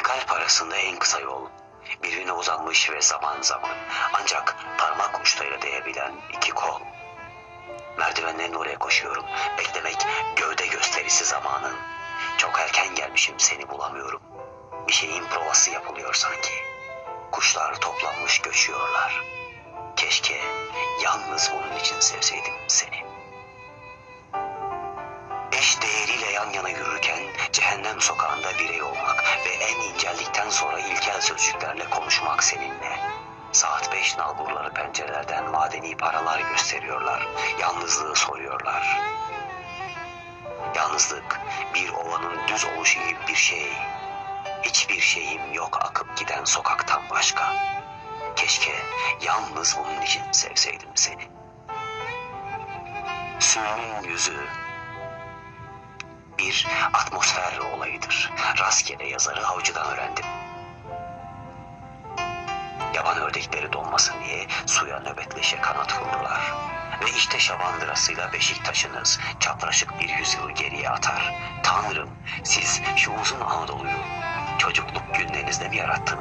İki kalp arasında en kısa yol. Birbirine uzanmış ve zaman zaman ancak parmak uçlarıyla değebilen iki kol. Merdivenlerin oraya koşuyorum. Beklemek gövde gösterisi zamanın. Çok erken gelmişim seni bulamıyorum. Bir şeyin provası yapılıyor sanki. Kuşlar toplanmış göçüyorlar. Keşke yalnız bunun için sevseydim seni. Eş değeriyle yan yana yürürken cehennem sokağında birey olmak ve en sözcüklerle konuşmak seninle. Saat beş nalburları pencerelerden madeni paralar gösteriyorlar. Yalnızlığı soruyorlar. Yalnızlık bir ovanın düz oluşu gibi bir şey. Hiçbir şeyim yok akıp giden sokaktan başka. Keşke yalnız bunun için sevseydim seni. Suyunun yüzü bir atmosfer olayıdır. Rastgele yazarı avcıdan öğrendim. Yaban ördekleri donmasın diye suya nöbetleşe kanat vurdular. Ve işte şavandırasıyla Beşiktaş'ınız çapraşık bir yüzyıl geriye atar. Tanrım siz şu uzun Anadolu'yu çocukluk günlerinizde mi yarattınız?